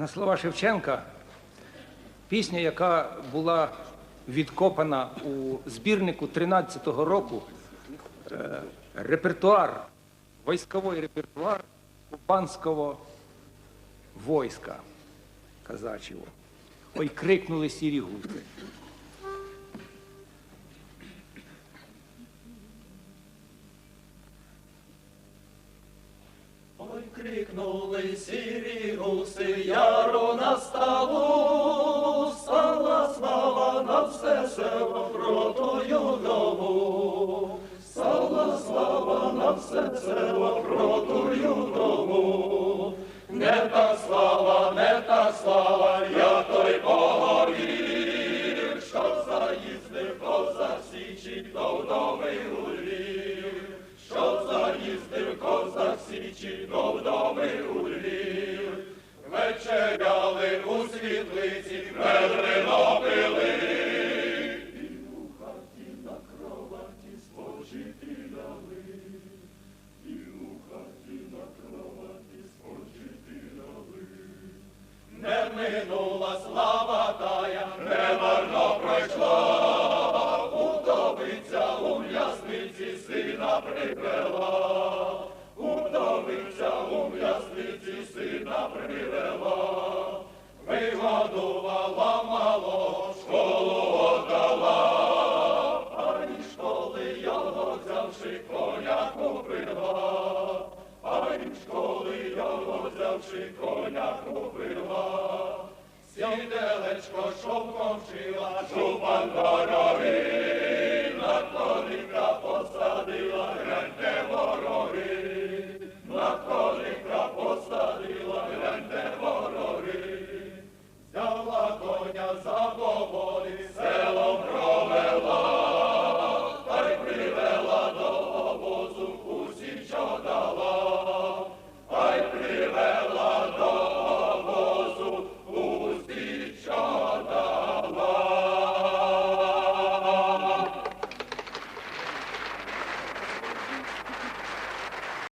на слова Шевченка. Пісня, яка була відкопана у збірнику 13-го року. Е, репертуар, військовий репертуар кубанського войска казачого. Ой, крикнули сірі гуси. Крикнули сірі гуси, яру на ставу, стала слава на все село протою нову. Стала слава на все село протою нову. Не та слава, не та слава, я той поговір, що заїздив коза січі до вдови січі до вдови у Львів. Вечеряли у світлиці, медвино пили. І у хаті на кроваті спочити дали. І у хаті на кроваті спочити дали. Не минула слава тая, не марно пройшла, удовиця у м'ясниці сина привела, Україна привела, вигадувала мало, школу отдала, ані школи його взявши, коня купила, ані школи його взявши, коня купила, сіделечко шовком шила, шупан дороги, на коника посадила, граньте вороги. Napoli, посадила. коня заводи.